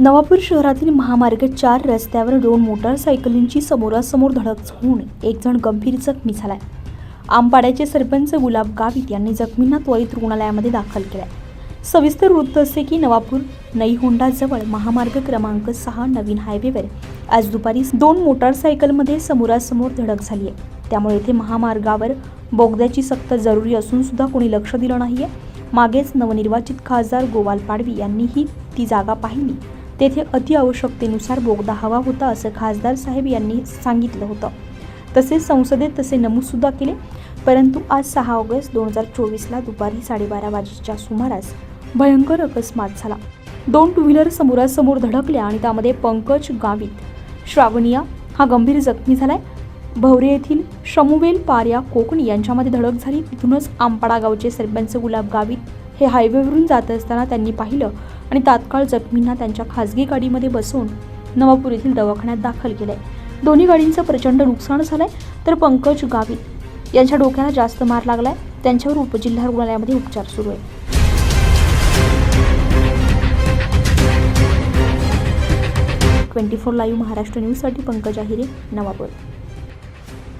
नवापूर शहरातील महामार्ग चार रस्त्यावर दोन मोटारसायकलींची समोरासमोर धडक होऊन एक जण गंभीर जखमी झालाय. आंबाड्याचे सरपंच गुलाब गावित यांनी जखमींना त्वरित रुग्णालयामध्ये दाखल केलाय. सविस्तर वृत्त असे की नवापूर नईहोंडाजवळ महामार्ग क्रमांक सहा नवीन हायवेवर आज दुपारी दोन मोटारसायकलमध्ये समोरासमोर धडक झाली आहे त्यामुळे येथे महामार्गावर बोगद्याची सक्त जरुरी असून सुद्धा कोणी लक्ष दिलं नाहीये. मागेच नवनिर्वाचित खासदार गोवाल पाडवी यांनीही ती जागा पाहिली. तेथे अतिआवश्यकतेनुसार बोगदा हवा होता असं खासदार साहेब यांनी सांगितलं होतं. तसेच संसदेत तसे नमूदसुद्धा केले. परंतु आज सहा ऑगस्ट दोन हजार चोवीसला दुपारी साडेबारा वाजेच्या सुमारास भयंकर अकस्मात झाला. दोन टू व्हीलर समोरासमोर धडकल्या आणि त्यामध्ये पंकज गावित श्रावणिया हा गंभीर जखमी झालाय. भवरे येथील शमुवेल पार्या कोकणी यांच्यामध्ये धडक झाली. तिथूनच आंपाडा गावचे सरपंच गुलाब गावित हे हायवेवरून जात असताना त्यांनी पाहिलं आणि तात्काळ जखमींना त्यांच्या खासगी गाडीमध्ये बसवून नवापूर येथील दवाखान्यात दाखल केलंय. दोन्ही गाडींचं प्रचंड नुकसान झालंय तर पंकज गावित यांच्या डोक्याला जास्त मार लागलाय. त्यांच्यावर उपजिल्हा रुग्णालयामध्ये उपचार सुरू आहे ट्वेंटी फोर लाईव्ह महाराष्ट्र न्यूजसाठी पंकज आहिरे नवापूर.